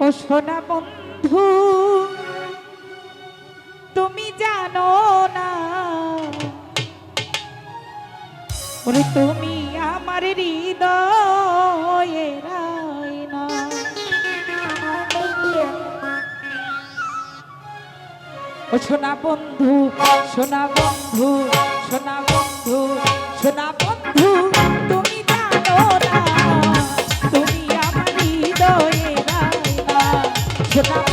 ও সোনা বন্ধু, তুমি জানো না। ওরে তুমি আমার হৃদয়ে ও সোনা বন্ধু সোনা বন্ধু সোনা বন্ধু, সোনা Get.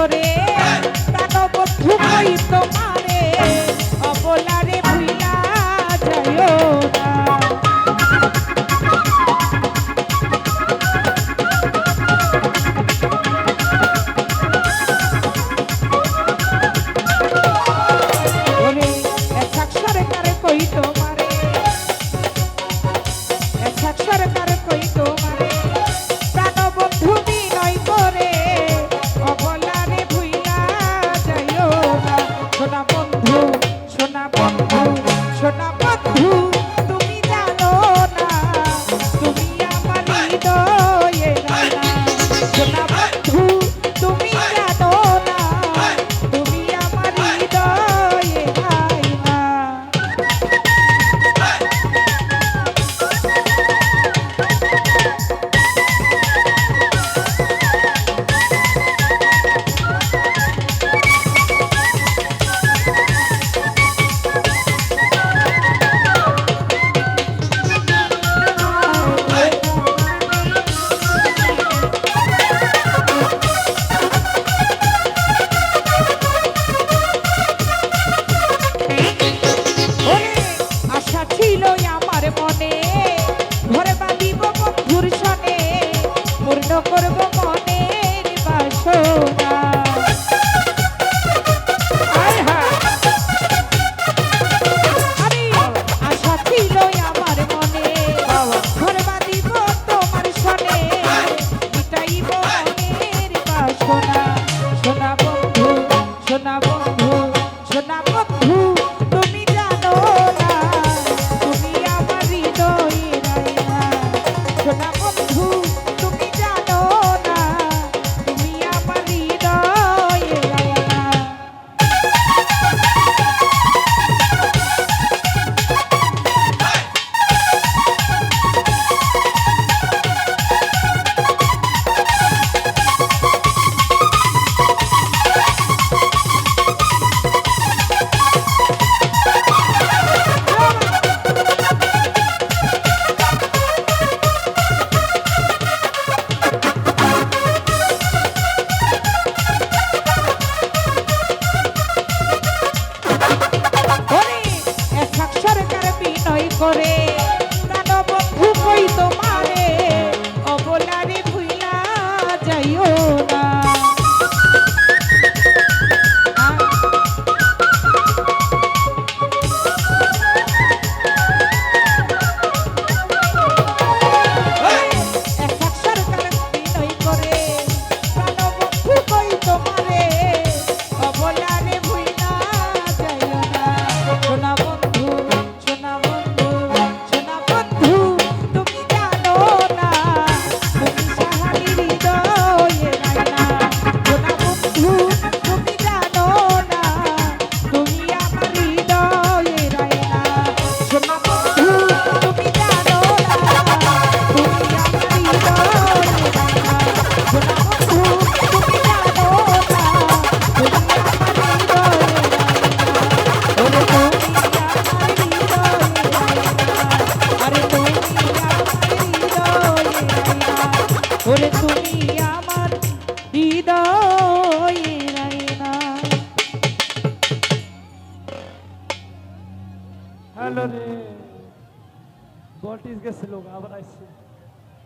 করে কেন করব ওরে তুমি আমার হৃদয়ে রাইনা হ্যালো রে গল্টিস গেছিল আবার আইসছে